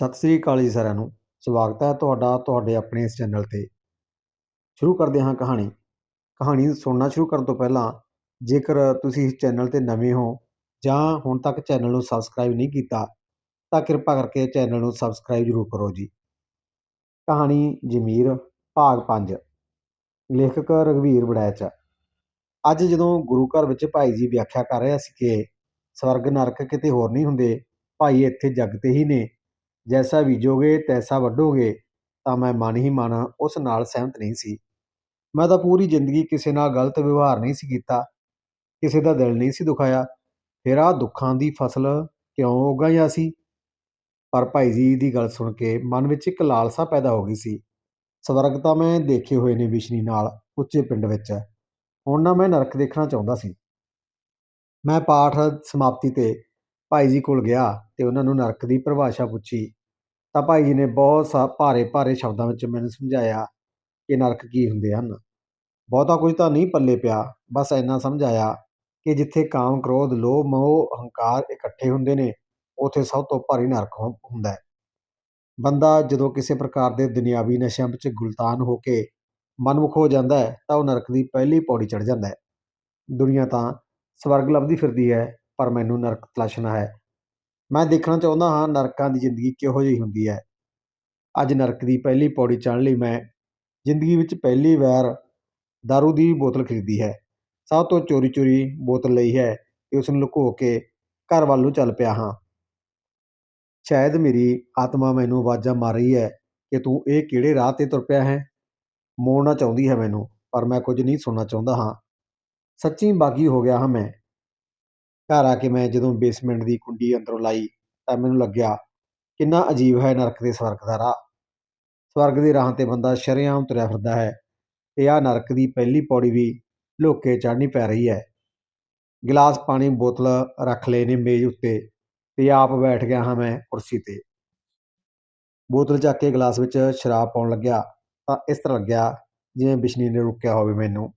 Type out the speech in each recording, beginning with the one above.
ਸਤਿ ਸ੍ਰੀ ਅਕਾਲ ਜੀ ਸਾਰਿਆਂ ਨੂੰ। ਸਵਾਗਤ ਹੈ ਤੁਹਾਡਾ, ਤੁਹਾਡੇ ਆਪਣੇ ਇਸ ਚੈਨਲ ਤੇ। ਸ਼ੁਰੂ ਕਰਦੇ ਹਾਂ ਕਹਾਣੀ। ਕਹਾਣੀ ਸੁਣਨਾ ਸ਼ੁਰੂ ਕਰਨ ਤੋਂ ਪਹਿਲਾਂ, ਜੇਕਰ ਤੁਸੀਂ ਇਸ ਚੈਨਲ ਤੇ ਨਵੇਂ ਹੋ ਜਾਂ ਹੁਣ ਤੱਕ ਚੈਨਲ ਨੂੰ ਸਬਸਕ੍ਰਾਈਬ ਨਹੀਂ ਕੀਤਾ, ਤਾਂ ਕਿਰਪਾ ਕਰਕੇ ਚੈਨਲ ਨੂੰ ਸਬਸਕ੍ਰਾਈਬ ਜ਼ਰੂਰ ਕਰੋ ਜੀ। ਕਹਾਣੀ ਜਮੀਰ ਭਾਗ 5 ਲੇਖਕ ਰਘਵੀਰ ਬੜੈਚ ਅੱਜ ਜਦੋਂ ਗੁਰੂ ਘਰ ਵਿੱਚ ਭਾਈ ਜੀ ਵਿਆਖਿਆ ਕਰ ਰਿਹਾ ਸੀ ਕਿ ਸਵਰਗ ਨਰਕ ਕਿਤੇ ਹੋਰ ਨਹੀਂ ਹੁੰਦੇ, ਭਾਈ ਇੱਥੇ ਜੱਗ ਤੇ ਹੀ ਨੇ। ਜੈਸਾ ਬੀਜੋਗੇ ਤੈਸਾ ਵੱਢੋਗੇ ਤਾਂ ਮੈਂ ਮਨ ਹੀ ਮਨ ਉਸ ਨਾਲ ਸਹਿਮਤ ਨਹੀਂ ਸੀ ਮੈਂ ਤਾਂ ਪੂਰੀ ਜ਼ਿੰਦਗੀ ਕਿਸੇ ਨਾਲ ਗਲਤ ਵਿਵਹਾਰ ਨਹੀਂ ਸੀ ਕੀਤਾ ਕਿਸੇ ਦਾ ਦਿਲ ਨਹੀਂ ਸੀ ਦੁਖਾਇਆ ਫਿਰ ਆਹ ਦੁੱਖਾਂ ਦੀ ਫਸਲ ਕਿਉਂ ਉਗਾਈਆ ਸੀ ਪਰ ਭਾਈ ਜੀ ਦੀ ਗੱਲ ਸੁਣ ਕੇ ਮਨ ਵਿੱਚ ਇੱਕ ਲਾਲਸਾ ਪੈਦਾ ਹੋ ਗਈ ਸੀ ਸਵਰਗ ਤਾਂ ਮੈਂ ਦੇਖੇ ਹੋਏ ਨੇ ਵਿਸ਼ਨੀ ਨਾਲ ਉੱਚੇ ਪਿੰਡ ਵਿੱਚ ਹੁਣ ਨਾ ਮੈਂ ਨਰਕ ਦੇਖਣਾ ਚਾਹੁੰਦਾ ਸੀ ਮੈਂ ਪਾਠ ਸਮਾਪਤੀ ਤੇ ਭਾਈ ਜੀ ਕੋਲ ਗਿਆ ਅਤੇ ਉਹਨਾਂ ਨੂੰ ਨਰਕ ਦੀ ਪਰਿਭਾਸ਼ਾ ਪੁੱਛੀ, ਤਾਂ ਭਾਈ ਜੀ ਨੇ ਬਹੁਤ ਸਾ, ਭਾਰੇ ਭਾਰੇ ਸ਼ਬਦਾਂ ਵਿੱਚ ਮੈਨੂੰ ਸਮਝਾਇਆ ਕਿ ਨਰਕ ਕੀ ਹੁੰਦੇ ਹਨ। ਬਹੁਤਾ ਕੁਝ ਤਾਂ ਨਹੀਂ ਪੱਲੇ ਪਿਆ, ਬਸ ਇੰਨਾ ਸਮਝਾਇਆ ਕਿ ਜਿੱਥੇ ਕਾਮ, ਕ੍ਰੋਧ, ਲੋਭ, ਮੋਹ ਹੰਕਾਰ ਇਕੱਠੇ ਹੁੰਦੇ ਨੇ, ਉੱਥੇ ਸਭ ਤੋਂ ਭਾਰੀ ਨਰਕ ਹੁ- ਹੁੰਦਾ ਹੈ। ਬੰਦਾ ਜਦੋਂ ਕਿਸੇ ਪ੍ਰਕਾਰ ਦੇ ਦੁਨਿਆਵੀ ਨਸ਼ਿਆਂ ਵਿੱਚ ਗੁਲਤਾਨ ਹੋ ਕੇ ਮਨਮੁਖ ਹੋ ਜਾਂਦਾ ਹੈ, ਤਾਂ ਉਹ ਨਰਕ ਦੀ ਪਹਿਲੀ ਪੌੜੀ ਚੜ ਜਾਂਦਾ ਹੈ। ਦੁਨੀਆ ਤਾਂ ਸਵਰਗ ਲੱਭਦੀ ਫਿਰਦੀ ਹੈ ਪਰ ਮੈਨੂੰ ਨਰਕ ਤਲਾਸ਼ਣਾ ਹੈ। ਮੈਂ ਦੇਖਣਾ ਚਾਹੁੰਦਾ ਹਾਂ ਨਰਕਾਂ ਦੀ ਜ਼ਿੰਦਗੀ ਕਿਹੋ ਜਿਹੀ ਹੁੰਦੀ ਹੈ। ਅੱਜ ਨਰਕ ਦੀ ਪਹਿਲੀ ਪੌੜੀ ਚੜ੍ਹਨ ਲਈ ਮੈਂ ਜ਼ਿੰਦਗੀ ਵਿੱਚ ਪਹਿਲੀ ਵਾਰ ਦਾਰੂ ਦੀ ਬੋਤਲ ਖਰੀਦੀ ਹੈ। ਸਭ ਤੋਂ ਚੋਰੀ ਚੋਰੀ ਬੋਤਲ ਲਈ ਹੈ ਤੇ ਉਸ ਨੂੰ ਲੁਕੋ ਕੇ ਘਰ ਵੱਲ ਨੂੰ ਚੱਲ ਪਿਆ ਹਾਂ। ਸ਼ਾਇਦ ਮੇਰੀ ਆਤਮਾ ਮੈਨੂੰ ਆਵਾਜ਼ਾਂ ਮਾਰ ਰਹੀ ਹੈ ਕਿ ਤੂੰ ਇਹ ਕਿਹੜੇ ਰਾਹ ਤੇ ਤੁਰ ਪਿਆ ਹੈ? ਮੋੜਨਾ ਚਾਹੁੰਦੀ ਹੈ ਮੈਨੂੰ, ਪਰ ਮੈਂ ਕੁਝ ਨਹੀਂ ਸੁਣਨਾ ਚਾਹੁੰਦਾ ਹਾਂ। ਸੱਚੀ ਬਾਗੀ ਹੋ ਗਿਆ ਹਾਂ ਮੈਂ। ਘਰ ਆ ਕੇ ਮੈਂ ਜਦੋਂ ਬੇਸਮੈਂਟ ਦੀ ਕੁੰਡੀ ਅੰਦਰੋਂ ਲਾਈ ਤਾਂ ਮੈਨੂੰ ਲੱਗਿਆ ਕਿੰਨਾ ਅਜੀਬ ਹੈ ਨਰਕ ਤੇ ਸਵਰਗ ਦਾ ਰਾਹ। ਸਵਰਗ ਦੇ ਰਾਹ ਤੇ ਬੰਦਾ ਸ਼ਰੇਆਮ ਤੁਰਿਆ ਫਿਰਦਾ ਹੈ ਤੇ ਆਹ ਨਰਕ ਦੀ ਪਹਿਲੀ ਪੌੜੀ ਵੀ ਲੁੱਕ ਚੜ੍ਹਨੀ ਪੈ ਰਹੀ ਹੈ। ਗਿਲਾਸ ਪਾਣੀ, ਬੋਤਲ ਰੱਖ ਲਏ ਨੇ ਮੇਜ਼ ਉੱਤੇ ਤੇ ਆਪ ਬੈਠ ਗਿਆ ਹਾਂ ਮੈਂ ਕੁਰਸੀ ਤੇ। ਬੋਤਲ ਚੱਕ ਕੇ ਗਲਾਸ ਵਿੱਚ ਸ਼ਰਾਬ ਪਾਉਣ ਲੱਗਿਆ ਤਾਂ ਇਸ ਤਰ੍ਹਾਂ ਲੱਗਿਆ ਜਿਵੇਂ ਬਿਸ਼ਨੀ ਨੇ ਰੁਕਿਆ ਹੋਵੇ ਮੈਨੂੰ।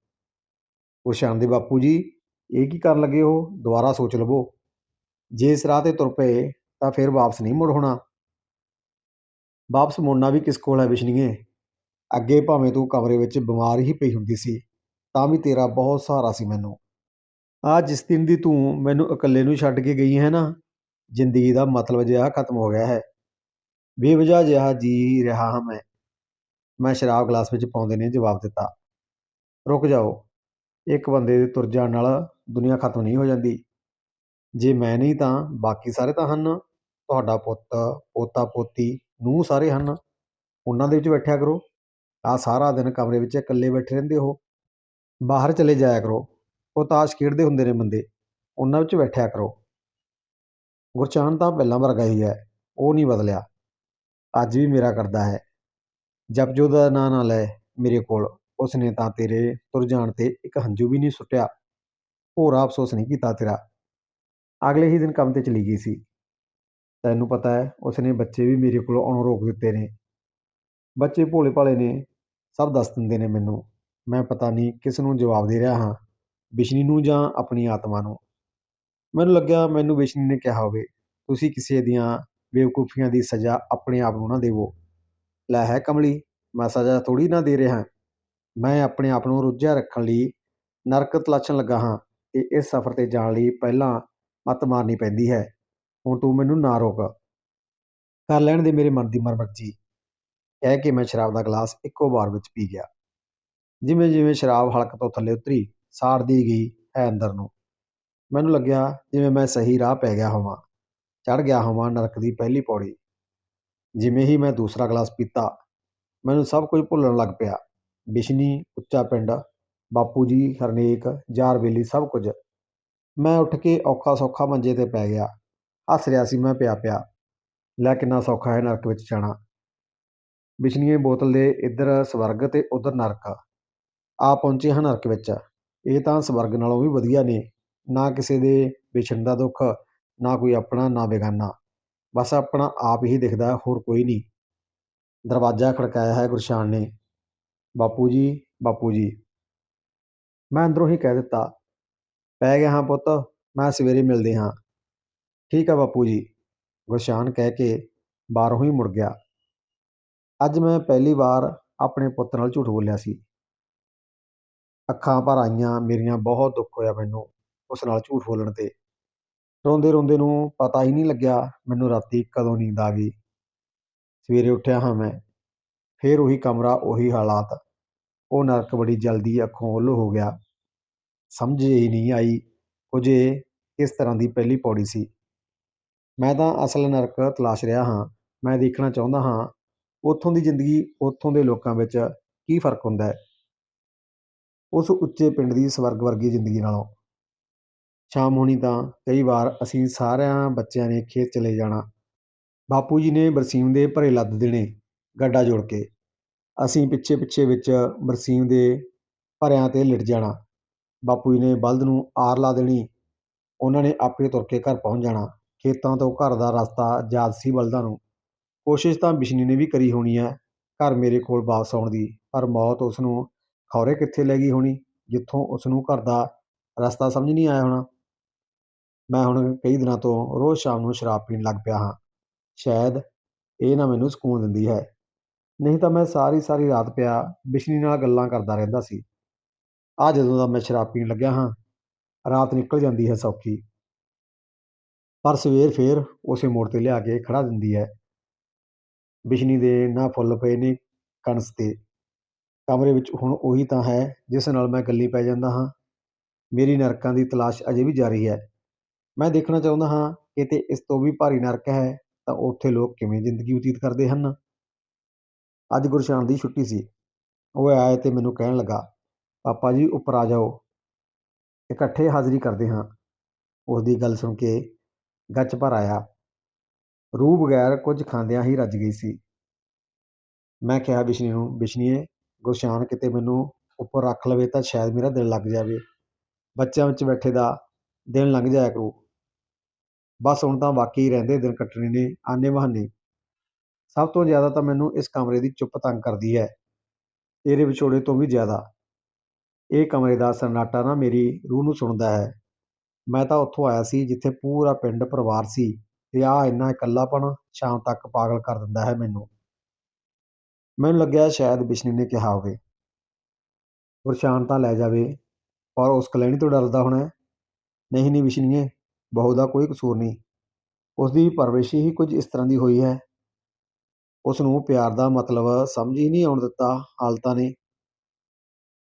ਉਹ ਸ਼ਾਮ ਦੇ ਬਾਪੂ ਜੀ ਇਹ ਕੀ ਕਰਨ ਲੱਗੇ ਹੋ? ਦੁਬਾਰਾ ਸੋਚ ਲਵੋ। ਜੇ ਇਸ ਰਾਹ ਤੇ ਤੁਰ ਪਏ, ਤਾਂ ਫਿਰ ਵਾਪਸ ਨਹੀਂ ਮੁੜ ਹੋਣਾ। ਵਾਪਸ ਮੁੜਨਾ ਵੀ ਕਿਸ ਕੋਲ ਹੈ ਵਿਸ਼ਨੀਏ ਅੱਗੇ ਭਾਵੇਂ ਤੂੰ ਕਮਰੇ ਵਿੱਚ ਬਿਮਾਰ ਹੀ ਪਈ ਹੁੰਦੀ ਸੀ, ਤਾਂ ਵੀ ਤੇਰਾ ਬਹੁਤ ਸਹਾਰਾ ਸੀ ਮੈਨੂੰ। ਆ ਜਿਸ ਦਿਨ ਦੀ ਤੂੰ ਮੈਨੂੰ ਇਕੱਲੇ ਨੂੰ ਛੱਡ ਕੇ ਗਈ ਹੈ ਨਾ, ਜ਼ਿੰਦਗੀ ਦਾ ਮਤਲਬ ਜਿਹਾ ਖਤਮ ਹੋ ਗਿਆ ਹੈ। ਬੇਵਜਾ ਜਿਹਾ ਜੀ ਰਿਹਾ ਹਾਂ ਮੈਂ। ਮੈਂ ਸ਼ਰਾਬ ਗਲਾਸ ਵਿੱਚ ਪਾਉਂਦੇ ਨੇ ਜਵਾਬ ਦਿੱਤਾ। ਰੁਕ ਜਾਓ। ਇੱਕ ਬੰਦੇ ਦੇ ਤੁਰ ਜਾਣ ਨਾਲ ਦੁਨੀਆ ਖਤਮ ਨਹੀਂ ਹੋ ਜਾਂਦੀ। ਜੇ ਮੈਂ ਨਹੀਂ ਤਾਂ ਬਾਕੀ ਸਾਰੇ ਤਾਂ ਹਨ। ਤੁਹਾਡਾ ਪੁੱਤ, ਪੋਤਾ, ਪੋਤੀ, ਨੂੰਹ ਸਾਰੇ ਹਨ। ਉਹਨਾਂ ਦੇ ਵਿੱਚ ਬੈਠਿਆ ਕਰੋ। ਆ ਸਾਰਾ ਦਿਨ ਕਮਰੇ ਵਿੱਚ ਇਕੱਲੇ ਬੈਠੇ ਰਹਿੰਦੇ ਹੋ। ਬਾਹਰ ਚਲੇ ਜਾਇਆ ਕਰੋ। ਉਹ ਤਾਸ਼ ਖੇਡਦੇ ਹੁੰਦੇ ਨੇ ਬੰਦੇ। ਉਹਨਾਂ ਵਿੱਚ ਬੈਠਿਆ ਕਰੋ। ਗੁਰਚਾਨ ਤਾਂ ਪਹਿਲਾਂ ਵਰਗਾ ਹੀ ਹੈ। ਉਹ ਨਹੀਂ ਬਦਲਿਆ। ਅੱਜ ਵੀ ਮੇਰਾ ਕਰਦਾ ਹੈ। ਜਪਜੋ ਦਾ ਨਾਂ ਨਾ ਲੈ ਮੇਰੇ ਕੋਲ। ਉਸਨੇ ਤਾਂ ਤੇਰੇ ਤੁਰ ਜਾਣ ਤੇ ਇੱਕ ਹੰਝੂ ਵੀ ਨਹੀਂ ਸੁੱਟਿਆ। ਹੋਰਾ ਅਫਸੋਸ ਨਹੀਂ ਕੀਤਾ ਤੇਰਾ। ਅਗਲੇ ਹੀ ਦਿਨ ਕੰਮ ਤੇ ਚਲੀ ਗਈ ਸੀ। ਤੈਨੂੰ ਪਤਾ ਹੈ, ਉਸਨੇ ਬੱਚੇ ਵੀ ਮੇਰੇ ਕੋਲੋਂ ਆਉਣੋਂ ਰੋਕ ਦਿੱਤੇ ਨੇ। ਬੱਚੇ ਭੋਲੇ ਭਾਲੇ ਨੇ, ਸਭ ਦੱਸ ਦਿੰਦੇ ਨੇ ਮੈਨੂੰ। ਮੈਂ ਪਤਾ ਨਹੀਂ ਕਿਸ ਨੂੰ ਜਵਾਬ ਦੇ ਰਿਹਾ ਹਾਂ ਵਿਸ਼ਨੀ ਨੂੰ ਜਾਂ ਆਪਣੀ ਆਤਮਾ ਨੂੰ। ਮੈਨੂੰ ਲੱਗਿਆ ਮੈਨੂੰ ਵਿਸ਼ਨੀ ਨੇ ਕਿਹਾ ਹੋਵੇ, ਤੁਸੀਂ ਕਿਸੇ ਦੀਆਂ ਬੇਵਕੂਫੀਆਂ ਦੀ ਸਜ਼ਾ ਆਪਣੇ ਆਪ ਨੂੰ ਨਾ ਦੇਵੋ। ਲੈ ਹੈ ਕਮਲੀ, ਮੈਂ ਸਜ਼ਾ ਥੋੜੀ ਨਾ ਦੇ ਰਿਹਾ। ਮੈਂ ਆਪਣੇ ਆਪ ਨੂੰ ਰੁੱਝਿਆ ਰੱਖਣ ਲਈ ਨਰਕ ਤਲਾਸ਼ਣ ਲੱਗਾ ਹਾਂ। ਅਤੇ ਇਸ ਸਫ਼ਰ ਤੇ ਜਾਣ ਲਈ ਪਹਿਲਾਂ ਮੱਤ ਮਾਰਨੀ ਪੈਂਦੀ ਹੈ। ਹੁਣ ਤੂੰ ਮੈਨੂੰ ਨਾ ਰੋਕ। ਕਰ ਲੈਣ ਦੇ ਮੇਰੇ ਮਨ ਦੀ ਮਰਮਰਜੀ ਕਹਿ ਕੇ ਮੈਂ ਸ਼ਰਾਬ ਦਾ ਗਲਾਸ ਇੱਕੋ ਵਾਰ ਵਿੱਚ ਪੀ ਗਿਆ। ਜਿਵੇਂ ਜਿਵੇਂ ਸ਼ਰਾਬ ਹਲਕ ਤੋਂ ਥੱਲੇ ਉਤਰੀ, ਸਾੜਦੀ ਗਈ ਹੈ ਅੰਦਰ ਨੂੰ। ਮੈਨੂੰ ਲੱਗਿਆ ਜਿਵੇਂ ਮੈਂ ਸਹੀ ਰਾਹ ਪੈ ਗਿਆ ਹੋਵਾਂ ਚੜ ਗਿਆ ਹੋਵਾਂ ਨਰਕ ਦੀ ਪਹਿਲੀ ਪੌੜੀ। ਜਿਵੇਂ ਹੀ ਮੈਂ ਦੂਸਰਾ ਗਲਾਸ ਪੀਤਾ, ਮੈਨੂੰ ਸਭ ਕੁਝ ਭੁੱਲਣ ਲੱਗ ਪਿਆ। ਬਿਸ਼ਨੀ, ਉੱਚਾ ਪਿੰਡ ਬਾਪੂ ਜੀ, ਹਰਨੇਕ ਜਾਰ ਬੇਲੀ ਸਭ ਕੁਝ। ਮੈਂ ਉੱਠ ਕੇ ਔਖਾ ਸੌਖਾ ਮੰਜੇ ਤੇ ਪੈ ਗਿਆ। ਹੱਸ ਰਿਹਾ ਸੀ ਮੈਂ ਪਿਆ ਪਿਆ। ਲੈ ਕਿੰਨਾ ਸੌਖਾ ਹੈ ਨਰਕ ਵਿੱਚ ਜਾਣਾ। ਬਿਸ਼ਨੀਏ ਬੋਤਲ ਦੇ ਇੱਧਰ ਸਵਰਗ ਤੇ ਉਧਰ ਨਰਕ। ਆ ਪਹੁੰਚੇ ਹਨ ਨਰਕ ਵਿੱਚ। ਇਹ ਤਾਂ ਸਵਰਗ ਨਾਲੋਂ ਵੀ ਵਧੀਆ ਨੇ। ਨਾ ਕਿਸੇ ਦੇ ਵਿਛੜਨ ਦਾ ਦੁੱਖ, ਨਾ ਕੋਈ ਆਪਣਾ ਨਾ ਬੇਗਾਨਾ। ਬਸ ਆਪਣਾ ਆਪ ਹੀ ਦਿਖਦਾ, ਹੋਰ ਕੋਈ ਨਹੀਂ। ਦਰਵਾਜ਼ਾ ਖੜਕਾਇਆ ਹੈ ਗੁਰਸ਼ਾਨ ਨੇ। ਬਾਪੂ ਜੀ ਬਾਪੂ ਜੀ। ਮੈਂ ਅੰਦਰੋਂ ਹੀ ਕਹਿ ਦਿੱਤਾ, ਪੈ ਗਿਆ ਹਾਂ ਪੁੱਤ, ਮੈਂ ਸਵੇਰੇ ਮਿਲਦੇ ਹਾਂ। ਠੀਕ ਆ ਬਾਪੂ ਜੀ। ਗੁਰਸ਼ਾਨ ਕਹਿ ਕੇ ਬਾਹਰੋਂ ਹੀ ਮੁੜ ਗਿਆ। ਅੱਜ ਮੈਂ ਪਹਿਲੀ ਵਾਰ ਆਪਣੇ ਪੁੱਤ ਨਾਲ ਝੂਠ ਬੋਲਿਆ ਸੀ। ਅੱਖਾਂ ਭਰ ਆਈਆਂ, ਮੇਰੀਆਂ ਬਹੁਤ ਦੁੱਖ ਹੋਇਆ ਮੈਨੂੰ ਉਸ ਨਾਲ ਝੂਠ ਬੋਲਣ 'ਤੇ। ਰੋਂਦੇ ਰੋਂਦੇ ਨੂੰ ਪਤਾ ਹੀ ਨਹੀਂ ਲੱਗਿਆ ਮੈਨੂੰ ਰਾਤੀ ਕਦੋਂ ਨੀਂਦ ਆ ਗਈ। ਸਵੇਰੇ ਉੱਠਿਆ ਹਾਂ ਮੈਂ, ਫੇਰ ਉਹੀ ਕਮਰਾ, ਉਹੀ ਹਾਲਾਤ, ਉਹ ਨਰਕ ਬੜੀ ਜਲਦੀ ਅੱਖੋਂ ਓਹਲ ਹੋ ਗਿਆ। ਸਮਝ ਹੀ ਨਹੀਂ ਆਈ ਕੁਝ ਇਹ ਕਿਸ ਤਰ੍ਹਾਂ ਦੀ ਪਹਿਲੀ ਪੌੜੀ ਸੀ। ਮੈਂ ਤਾਂ ਅਸਲ ਨਰਕ ਤਲਾਸ਼ ਰਿਹਾ ਹਾਂ। ਮੈਂ ਦੇਖਣਾ ਚਾਹੁੰਦਾ ਹਾਂ, ਉੱਥੋਂ ਦੀ ਜ਼ਿੰਦਗੀ, ਉੱਥੋਂ ਦੇ ਲੋਕਾਂ ਵਿੱਚ ਕੀ ਫ਼ਰਕ ਹੁੰਦਾ ਹੈ? ਉਸ ਉੱਚੇ ਪਿੰਡ ਦੀ ਸਵਰਗ ਵਰਗੀ ਜ਼ਿੰਦਗੀ ਨਾਲੋਂ। ਸ਼ਾਮ ਹੋਣੀ ਤਾਂ ਕਈ ਵਾਰ ਅਸੀਂ ਸਾਰਿਆਂ ਬੱਚਿਆਂ ਨੇ ਖੇਤ ਚਲੇ ਜਾਣਾ। ਬਾਪੂ ਜੀ ਨੇ ਬਰਸੀਮ ਦੇ ਭਰੇ ਲੱਦ ਦੇਣੇ ਗੱਡਾ ਜੋੜ ਕੇ। ਅਸੀਂ ਪਿੱਛੇ ਪਿੱਛੇ ਵਿੱਚ ਬਰਸੀਮ ਦੇ ਭਰਿਆਂ 'ਤੇ ਲਿਟ ਜਾਣਾ। ਬਾਪੂ ਜੀ ਨੇ ਬਲਦ ਨੂੰ ਆਰ ਲਾ ਦੇਣੀ। ਉਹਨਾਂ ਨੇ ਆਪੇ ਤੁਰ ਕੇ ਘਰ ਪਹੁੰਚ ਜਾਣਾ। ਖੇਤਾਂ ਤੋਂ ਘਰ ਦਾ ਰਸਤਾ ਯਾਦ ਸੀ ਬਲਦਾਂ ਨੂੰ। ਕੋਸ਼ਿਸ਼ ਤਾਂ ਬਿਸ਼ਨੀ ਨੇ ਵੀ ਕਰੀ ਹੋਣੀ ਹੈ। ਘਰ ਮੇਰੇ ਕੋਲ ਵਾਪਸ ਆਉਣ ਦੀ। ਪਰ ਮੌਤ ਉਸ ਨੂੰ ਖੌਰੇ ਕਿੱਥੇ ਲੈ ਗਈ ਹੋਣੀ? ਜਿੱਥੋਂ ਉਸ ਨੂੰ ਘਰ ਦਾ ਰਸਤਾ ਸਮਝ ਨਹੀਂ ਆਇਆ ਹੋਣਾ। ਮੈਂ ਹੁਣ ਕਈ ਦਿਨਾਂ ਤੋਂ ਰੋਜ਼ ਸ਼ਾਮ ਨੂੰ ਸ਼ਰਾਬ ਪੀਣ ਲੱਗ ਪਿਆ ਹਾਂ। ਸ਼ਾਇਦ ਇਹ ਨਾ ਮੈਨੂੰ ਸਕੂਨ ਦਿੰਦੀ ਹੈ। ਨਹੀਂ ਤਾਂ ਮੈਂ ਸਾਰੀ ਸਾਰੀ ਰਾਤ ਪਿਆ ਬਿਸ਼ਨੀ ਨਾਲ ਗੱਲਾਂ ਕਰਦਾ ਰਹਿੰਦਾ ਸੀ। ਆਹ ਜਦੋਂ ਦਾ ਮੈਂ ਸ਼ਰਾਬ ਪੀਣ ਲੱਗਿਆ ਹਾਂ, ਰਾਤ ਨਿਕਲ ਜਾਂਦੀ ਹੈ ਸੌਖੀ। ਪਰ ਸਵੇਰ ਫਿਰ ਉਸੇ ਮੋੜ ਤੇ ਲਿਆ ਕੇ ਖੜ੍ਹਾ ਦਿੰਦੀ ਹੈ। ਬਿਸ਼ਨੀ ਦੇ ਨਾ ਫੁੱਲ ਪਏ ਨੇ ਕਣਸ ਤੇ। ਕਮਰੇ ਵਿੱਚ ਹੁਣ ਉਹੀ ਤਾਂ ਹੈ ਜਿਸ ਨਾਲ ਮੈਂ ਗੱਲੀ ਪੈ ਜਾਂਦਾ ਹਾਂ। ਮੇਰੀ ਨਰਕਾਂ ਦੀ ਤਲਾਸ਼ ਅਜੇ ਵੀ ਜਾਰੀ ਹੈ। ਮੈਂ ਦੇਖਣਾ ਚਾਹੁੰਦਾ ਹਾਂ ਕਿਤੇ ਇਸ ਤੋਂ ਵੀ ਭਾਰੀ ਨਰਕ ਹੈ ਤਾਂ ਉੱਥੇ ਲੋਕ ਕਿਵੇਂ ਜ਼ਿੰਦਗੀ ਬਤੀਤ ਕਰਦੇ ਹਨ। ਅੱਜ ਗੁਰਸ਼ਾਨ ਦੀ ਛੁੱਟੀ ਸੀ। ਉਹ ਆਇਆ ਤੇ ਮੈਨੂੰ ਕਹਿਣ ਲੱਗਾ ਪਾਪਾ ਜੀ ਉੱਪਰ ਆ ਜਾਓ। ਇਕੱਠੇ ਹਾਜ਼ਰੀ ਕਰਦੇ ਹਾਂ। ਉਸ ਦੀ ਗੱਲ ਸੁਣ ਕੇ ਗੱਚ ਭਰ ਆਇਆ। ਰੂਹ ਬਗੈਰ ਕੁਝ ਖਾਂਦਿਆਂ ਹੀ ਰੱਜ ਗਈ ਸੀ। ਮੈਂ ਕਿਹਾ, ਬਿਸ਼ਨੀ ਨੂੰ ਬਿਸ਼ਨੀਏ ਗੁਰਸ਼ਾਨ ਕਿਤੇ ਮੈਨੂੰ ਉੱਪਰ ਰੱਖ ਲਵੇ ਤਾਂ ਸ਼ਾਇਦ ਮੇਰਾ ਦਿਲ ਲੱਗ ਜਾਵੇ। ਬੱਚਿਆਂ ਵਿੱਚ ਬੈਠੇ ਦਾ ਦਿਨ ਲੰਘ ਜਾਇਆ ਕਰੂ। ਬਸ ਹੁਣ ਤਾਂ ਬਾਕੀ ਰਹਿੰਦੇ ਦਿਨ ਕੱਟਣੇ ਨੇ, ਆਨੇ ਬਹਾਨੇ। ਸਭ ਤੋਂ ਜ਼ਿਆਦਾ ਤਾਂ ਮੈਨੂੰ ਇਸ ਕਮਰੇ ਦੀ ਚੁੱਪ ਤੰਗ ਕਰਦੀ ਹੈ। ਤੇਰੇ ਵਿਛੋੜੇ ਤੋਂ ਵੀ ਜ਼ਿਆਦਾ। ਇਹ ਕਮਰੇ ਦਾ ਸਨਾਟਾ ਨਾ ਮੇਰੀ ਰੂਹ ਨੂੰ ਸੁਣਦਾ ਹੈ। ਮੈਂ ਤਾਂ ਉੱਥੋਂ ਆਇਆ ਸੀ ਜਿੱਥੇ ਪੂਰਾ ਪਿੰਡ ਪਰਿਵਾਰ ਸੀ ਤੇ ਆ ਇੰਨਾ ਇਕੱਲਾਪਣ ਸ਼ਾਮ ਤੱਕ ਪਾਗਲ ਕਰ ਦਿੰਦਾ ਹੈ ਮੈਨੂੰ। ਮੈਨੂੰ ਲੱਗਿਆ ਸ਼ਾਇਦ ਬਿਸ਼ਨੀ ਨੇ ਕਿਹਾ ਹੋਵੇ। ਗੁਰਸ਼ਾਨ ਤਾਂ ਲੈ ਜਾਵੇ, ਪਰ ਉਸ ਕਲੈਣੀ ਤੋਂ ਡਰਦਾ ਹੋਣਾ ਨਹੀਂ ਨਹੀਂ ਬਿਸ਼ਨੀਏ, ਬਹੂ ਦਾ ਕੋਈ ਕਸੂਰ ਨਹੀਂ। ਉਸ ਦੀ ਪਰਵਰਿਸ਼ ਹੀ ਕੁਝ ਇਸ ਤਰ੍ਹਾਂ ਦੀ ਹੋਈ ਹੈ। ਉਸ ਨੂੰ ਪਿਆਰ ਦਾ ਮਤਲਬ ਸਮਝ ਹੀ ਨਹੀਂ ਆਉਣ ਦਿੱਤਾ, ਹਾਲਤਾਂ ਨੇ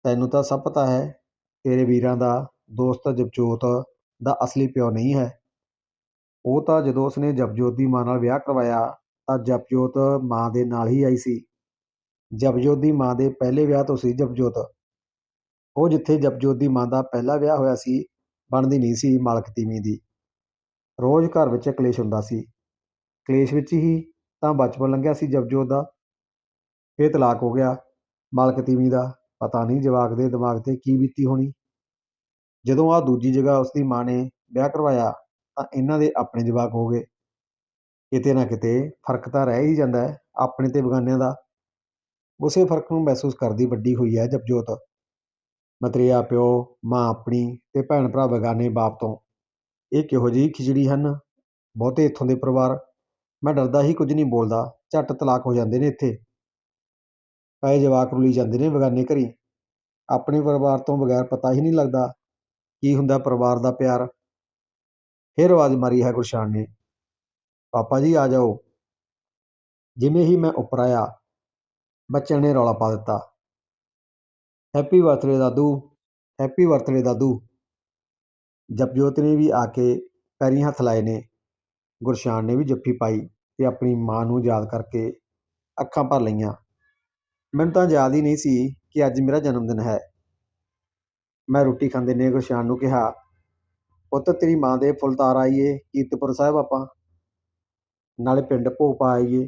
ਤੈਨੂੰ ਤਾਂ ਸਭ ਪਤਾ ਹੈ, ਤੇਰੇ ਵੀਰਾਂ ਦਾ ਦੋਸਤ ਜਪਜੋਤ ਦਾ ਅਸਲੀ ਪਿਓ ਨਹੀਂ ਹੈ। ਉਹ ਤਾਂ ਜਦੋਂ ਉਸਨੇ ਜਪਜੋਤ ਦੀ ਮਾਂ ਨਾਲ ਵਿਆਹ ਕਰਵਾਇਆ, ਤਾਂ ਜਪਜੋਤ ਮਾਂ ਦੇ ਨਾਲ ਹੀ ਆਈ ਸੀ। ਜਪਜੋਤ ਦੀ ਮਾਂ ਦੇ ਪਹਿਲੇ ਵਿਆਹ ਤੋਂ ਸੀ ਜਪਜੋਤ। ਉਹ ਜਿੱਥੇ ਜਪਜੋਤ ਦੀ ਮਾਂ ਦਾ ਪਹਿਲਾ ਵਿਆਹ ਹੋਇਆ ਸੀ, ਬਣਦੀ ਨਹੀਂ ਸੀ ਮਾਲਕ ਤੀਵੀਂ ਦੀ। ਰੋਜ਼ ਘਰ ਵਿੱਚ ਕਲੇਸ਼ ਹੁੰਦਾ ਸੀ। ਕਲੇਸ਼ ਵਿੱਚ ਹੀ ਤਾਂ ਬਚਪਨ ਲੰਘਿਆ ਸੀ ਜਪਜੋਤ ਦਾ। ਫਿਰ ਤਲਾਕ ਹੋ ਗਿਆ ਮਾਲਕ ਤੀਵੀਂ ਦਾ। ਪਤਾ ਨਹੀਂ ਜਵਾਕ ਦੇ ਦਿਮਾਗ ਤੇ ਕੀ ਬੀਤੀ ਹੋਣੀ। ਜਦੋਂ ਆ ਦੂਜੀ ਜਗ੍ਹਾ ਉਸ ਦੀ ਮਾਂ ਨੇ ਵਿਆਹ ਕਰਵਾਇਆ, ਤਾਂ ਇਹਨਾਂ ਦੇ ਆਪਣੇ ਜਵਾਕ ਹੋ ਗਏ। ਕਿਤੇ ਨਾ ਕਿਤੇ ਫ਼ਰਕ ਤਾਂ ਰਹਿ ਹੀ ਜਾਂਦਾ ਹੈ, ਆਪਣੇ ਤੇ ਬਗਾਨਿਆਂ ਦਾ। ਉਸੇ ਫ਼ਰਕ ਨੂੰ ਮਹਿਸੂਸ ਕਰਦੀ ਵੱਡੀ ਹੋਈ ਹੈ ਜਪਜੋਤ। ਮਤਰੇਆ, ਪਿਓ, ਮਾਂ ਆਪਣੀ ਤੇ ਭੈਣ ਭਰਾ ਬਗਾਨੇ ਬਾਪ ਤੋਂ। ਇਹ ਕਿਹੋ ਜਿਹੀ ਖਿਚੜੀ ਹਨ? ਬਹੁਤੇ ਇੱਥੋਂ ਦੇ ਪਰਿਵਾਰ। ਮੈਂ ਡਰਦਾ ਹੀ ਕੁਝ ਨਹੀਂ ਬੋਲਦਾ। ਝੱਟ ਤਲਾਕ ਹੋ ਜਾਂਦੇ ਨੇ ਇੱਥੇ। ਪਏ ਜਵਾਕ ਰੁਲੀ ਜਾਂਦੇ ਨੇ ਬਗਾਨੇ ਘਰੀ। ਆਪਣੇ ਪਰਿਵਾਰ ਤੋਂ ਬਗੈਰ ਪਤਾ ਹੀ ਨਹੀਂ ਲੱਗਦਾ ਕੀ ਹੁੰਦਾ ਪਰਿਵਾਰ ਦਾ ਪਿਆਰ। ਫਿਰ ਆਵਾਜ਼ ਮਾਰੀ ਹੈ ਗੁਰਸ਼ਾਨ ਨੇ, ਪਾਪਾ ਜੀ ਆ ਜਾਓ। ਜਿਵੇਂ ਹੀ ਮੈਂ ਉੱਪਰ ਆਇਆ, ਬੱਚਿਆਂ ਨੇ ਰੌਲਾ ਪਾ ਦਿੱਤਾ। ਹੈਪੀ ਬਰਥਡੇ ਦਾਦੂ, ਹੈਪੀ ਬਰਥਡੇ ਦਾਦੂ। ਜਪਜੋਤ ਨੇ ਵੀ ਆ ਕੇ ਪੈਰੀਂ ਹੱਥ ਲਾਏ ਨੇ। ਗੁਰਸ਼ਾਨ ਨੇ ਵੀ ਜੱਫੀ ਪਾਈ ਤੇ ਆਪਣੀ ਮਾਂ ਨੂੰ ਯਾਦ ਕਰਕੇ ਅੱਖਾਂ ਭਰ ਲਈਆਂ। ਮੈਨੂੰ ਤਾਂ ਯਾਦ ਹੀ ਨਹੀਂ ਸੀ ਕਿ ਅੱਜ ਮੇਰਾ ਜਨਮ ਦਿਨ ਹੈ। ਮੈਂ ਰੋਟੀ ਖਾਂਦੇ ਨੇ ਗੁਰਸ਼ਾਨ ਨੂੰ ਕਿਹਾ, ਪੁੱਤ, ਤੇਰੀ ਮਾਂ ਦੇ ਫੁੱਲਤਾਰ ਆਈਏ, ਕੀਰਤਪੁਰ ਸਾਹਿਬ ਆਪਾਂ। ਨਾਲੇ ਪਿੰਡ ਭੋਗ ਪਾ ਆਈਏ।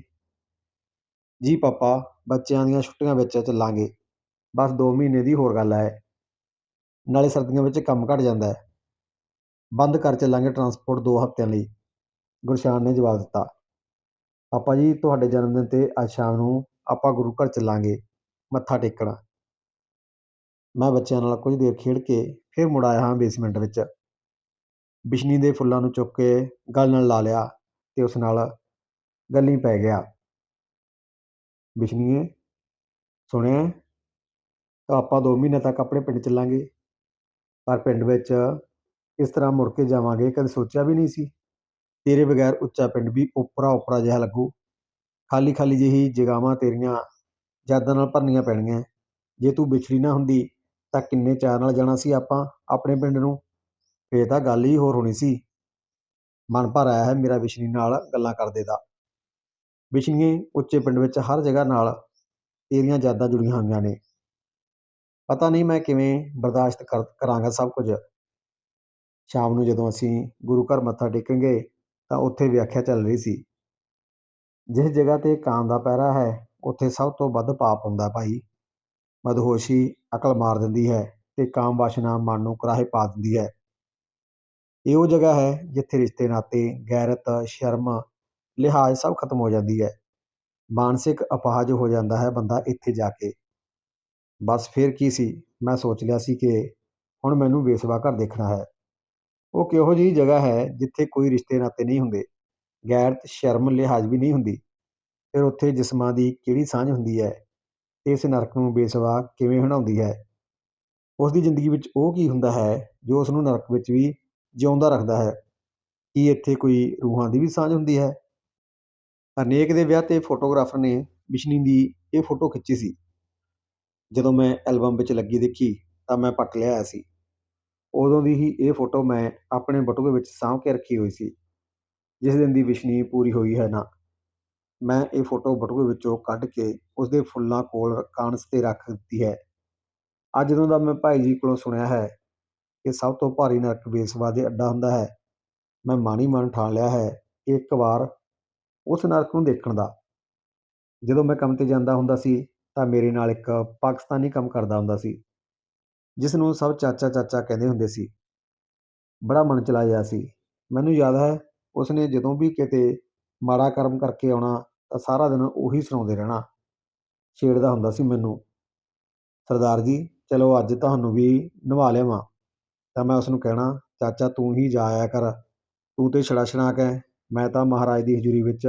ਜੀ ਪਾਪਾ, ਬੱਚਿਆਂ ਦੀਆਂ ਛੁੱਟੀਆਂ ਵਿੱਚ ਚੱਲਾਂਗੇ। ਬਸ 2 ਮਹੀਨੇ ਦੀ ਹੋਰ ਗੱਲ ਹੈ। ਨਾਲੇ ਸਰਦੀਆਂ ਵਿੱਚ ਕੰਮ ਘਟ ਜਾਂਦਾ ਹੈ। ਬੰਦ ਕਰ ਚੱਲਾਂਗੇ ਟਰਾਂਸਪੋਰਟ 2 ਹਫ਼ਤਿਆਂ ਲਈ। ਗੁਰਸ਼ਾਨ ਨੇ ਜਵਾਬ ਦਿੱਤਾ, ਪਾਪਾ ਜੀ, ਤੁਹਾਡੇ ਜਨਮ ਦਿਨ ਤੇ ਅੱਜ ਸ਼ਾਮ ਨੂੰ ਆਪਾਂ ਗੁਰੂ ਘਰ ਚੱਲਾਂਗੇ, ਮੱਥਾ ਟੇਕਣ। ਮੈਂ ਬੱਚਿਆਂ ਨਾਲ ਕੁਝ ਦੇਰ ਖੇਡ ਕੇ ਫਿਰ ਮੁੜ ਆਇਆ ਹਾਂ ਬੇਸਮੈਂਟ ਵਿੱਚ। ਬਿਸ਼ਨੀ ਦੇ ਫੁੱਲਾਂ ਨੂੰ ਚੁੱਕ ਕੇ ਗਲ ਨਾਲ ਲਾ ਲਿਆ ਤੇ ਉਸ ਨਾਲ ਗਲੀ ਪੈ ਗਿਆ। ਬਿਸ਼ਨੀਏ, ਸੁਣਿਆ? ਤਾਂ ਆਪਾਂ ਦੋ ਮਹੀਨੇ ਤੱਕ ਆਪਣੇ ਪਿੰਡ ਚੱਲਾਂਗੇ। ਪਰ ਪਿੰਡ ਵਿੱਚ ਇਸ ਤਰ੍ਹਾਂ ਮੁੜ ਕੇ ਜਾਵਾਂਗੇ ਕਦੇ ਸੋਚਿਆ ਵੀ ਨਹੀਂ ਸੀ। ਤੇਰੇ ਬਗੈਰ ਉੱਚਾ ਪਿੰਡ ਵੀ ਓਪਰਾ ਓਪਰਾ ਜਿਹਾ ਲੱਗੂ। ਖਾਲੀ ਖਾਲੀ ਜਿਹੀ ਜਗ੍ਹਾਵਾਂ ਤੇਰੀਆਂ ਯਾਦਾਂ ਨਾਲ ਭਰਨੀਆਂ ਪੈਣੀਆਂ ਜੇ ਤੂੰ ਵਿਛੜੀ ਨਾ ਹੁੰਦੀ ਤਾਂ ਕਿੰਨੇ ਚਾਅ ਨਾਲ ਜਾਣਾ ਸੀ ਆਪਾਂ ਆਪਣੇ ਪਿੰਡ ਨੂੰ? ਫੇਰ ਤਾਂ ਗੱਲ ਹੀ ਹੋਰ ਹੋਣੀ ਸੀ। ਮਨ ਭਰ ਆਇਆ ਹੈ ਮੇਰਾ ਵਿਸ਼ਨੀ ਨਾਲ ਗੱਲਾਂ ਕਰਦੇ ਦਾ। ਵਿਸ਼ਨੀਏ ਉੱਚੇ ਪਿੰਡ ਵਿੱਚ ਹਰ ਜਗ੍ਹਾ ਨਾਲ ਤੇਰੀਆਂ ਯਾਦਾਂ ਜੁੜੀਆਂ ਹੋਈਆਂ ਨੇ। ਪਤਾ ਨਹੀਂ ਮੈਂ ਕਿਵੇਂ ਬਰਦਾਸ਼ਤ ਕਰ, ਕਰਾਂਗਾ ਸਭ ਕੁਝ। ਸ਼ਾਮ ਨੂੰ ਜਦੋਂ ਅਸੀਂ ਗੁਰੂ ਘਰ ਮੱਥਾ ਟੇਕਾਂਗੇ ਤਾਂ ਉੱਥੇ ਵਿਆਖਿਆ ਚੱਲ ਰਹੀ ਸੀ। ਜਿਸ ਜਗ੍ਹਾ ਤੇ ਕਾਂ ਦਾ ਪਹਿਰਾ ਹੈ, ਉੱਥੇ ਸਭ ਤੋਂ ਵੱਧ ਪਾਪ ਹੁੰਦਾ ਭਾਈ। ਮਦਹੋਸ਼ੀ ਅਕਲ ਮਾਰ ਦਿੰਦੀ ਹੈ ਅਤੇ ਕਾਮ ਵਾਸ਼ਨਾ ਮਨ ਨੂੰ ਕਰਾਹੇ ਪਾ ਦਿੰਦੀ ਹੈ। ਇਹ ਉਹ ਜਗ੍ਹਾ ਹੈ ਜਿੱਥੇ ਰਿਸ਼ਤੇ, ਨਾਤੇ, ਗੈਰਤ, ਸ਼ਰਮ, ਲਿਹਾਜ਼ ਸਭ ਖਤਮ ਹੋ ਜਾਂਦੀ ਹੈ। ਮਾਨਸਿਕ ਅਪਾਹਜ ਹੋ ਜਾਂਦਾ ਹੈ ਬੰਦਾ ਇੱਥੇ ਜਾ ਕੇ। ਬਸ ਫਿਰ ਕੀ ਸੀ? ਮੈਂ ਸੋਚ ਲਿਆ ਸੀ ਕਿ ਹੁਣ ਮੈਨੂੰ ਵੇਸਵਾ ਘਰ ਦੇਖਣਾ ਹੈ। ਉਹ ਕਿਹੋ ਜਿਹੀ ਜਗ੍ਹਾ ਹੈ ਜਿੱਥੇ ਕੋਈ ਰਿਸ਼ਤੇ, ਨਾਤੇ ਨਹੀਂ ਹੁੰਦੇ? ਗੈਰਤ ਸ਼ਰਮ ਲਿਹਾਜ਼ ਵੀ ਨਹੀਂ ਹੁੰਦੀ। ਫਿਰ ਉੱਥੇ ਜਿਸਮਾਂ ਦੀ ਕਿਹੜੀ ਸਾਂਝ ਹੁੰਦੀ ਹੈ? ਤੇ ਇਸ ਨਰਕ ਨੂੰ ਬੇਸਵਾ ਕਿਵੇਂ ਹੰਢਾਉਂਦੀ ਹੈ? ਉਸ ਦੀ ਜ਼ਿੰਦਗੀ ਵਿੱਚ ਉਹ ਕੀ ਹੁੰਦਾ ਹੈ ਜੋ ਉਸ ਨੂੰ ਨਰਕ ਵਿੱਚ ਵੀ ਜਿਉਂਦਾ ਰੱਖਦਾ ਹੈ? ਕੀ ਇੱਥੇ ਕੋਈ ਰੂਹਾਂ ਦੀ ਵੀ ਸਾਂਝ ਹੁੰਦੀ ਹੈ? ਅਨੇਕ ਦੇ ਵਿਆਹ ਤੇ ਫੋਟੋਗ੍ਰਾਫਰ ਨੇ ਬਿਸ਼ਨੀ ਦੀ ਇਹ ਫੋਟੋ ਖਿੱਚੀ ਸੀ। ਜਦੋਂ ਮੈਂ ਐਲਬਮ ਵਿੱਚ ਲੱਗੀ ਦੇਖੀ ਤਾਂ ਮੈਂ ਪੱਟ ਲਿਆਇਆ ਸੀ। ਉਦੋਂ ਦੀ ਹੀ ਇਹ ਫੋਟੋ ਮੈਂ ਆਪਣੇ ਬਟੂਏ ਵਿੱਚ ਸਾਂਭ ਕੇ ਰੱਖੀ ਹੋਈ ਸੀ। ਜਿਸ ਦਿਨ ਦੀ ਵਿਸ਼ਨੀ ਪੂਰੀ ਹੋਈ ਹੈ ਨਾ। ਮੈਂ ਇਹ ਫੋਟੋ ਬਟੂਏ ਵਿੱਚੋਂ ਕੱਢ ਕੇ ਉਸਦੇ ਫੁੱਲਾਂ ਕੋਲ ਕਾਂਸ ਤੇ ਰੱਖ ਦਿੱਤੀ ਹੈ। ਅੱਜ ਜਦੋਂ ਦਾ ਮੈਂ ਭਾਈ ਜੀ ਕੋਲੋਂ ਸੁਣਿਆ ਹੈ ਕਿ ਸਭ ਤੋਂ ਭਾਰੀ ਨਰਕ ਬੇਸਵਾ ਦੇ ਅੱਡਾ ਹੁੰਦਾ ਹੈ, ਮੈਂ ਮਨ ਹੀ ਮਨ ਠਾਣ ਲਿਆ ਹੈ ਕਿ ਇੱਕ ਵਾਰ ਉਸ ਨਰਕ ਨੂੰ ਦੇਖਣ ਦਾ। ਜਦੋਂ ਮੈਂ ਕੰਮ ਤੇ ਜਾਂਦਾ ਹੁੰਦਾ ਸੀ ਤਾਂ ਮੇਰੇ ਨਾਲ ਇੱਕ ਪਾਕਿਸਤਾਨੀ ਕੰਮ ਕਰਦਾ ਹੁੰਦਾ ਸੀ, ਜਿਸ ਨੂੰ ਸਭ ਚਾਚਾ ਚਾਚਾ ਕਹਿੰਦੇ ਹੁੰਦੇ ਸੀ। ਬੜਾ ਮਨ ਚਲਾਇਆ ਸੀ। ਮੈਨੂੰ ਯਾਦ ਹੈ ਉਸਨੇ ਜਦੋਂ ਵੀ ਕਿਤੇ ਮਾੜਾ ਕਰਮ ਕਰਕੇ ਆਉਣਾ ਤਾਂ ਸਾਰਾ ਦਿਨ ਉਹੀ ਸੁਣਾਉਂਦੇ ਰਹਿਣਾ। ਛੇੜਦਾ ਹੁੰਦਾ ਸੀ ਮੈਨੂੰ। ਸਰਦਾਰ ਜੀ, ਚਲੋ ਅੱਜ ਤੁਹਾਨੂੰ ਵੀ ਨਵਾ ਲਿਆਵਾਂ। ਤਾਂ ਮੈਂ ਉਸਨੂੰ ਕਹਿਣਾ, ਚਾਚਾ ਤੂੰ ਹੀ ਜਾ ਆਇਆ ਕਰ। ਤੂੰ ਤੇ ਛੜਾ ਛੜਾ ਕੇ ਮੈਂ ਤਾਂ ਮਹਾਰਾਜ ਦੀ ਹਜ਼ੂਰੀ ਵਿੱਚ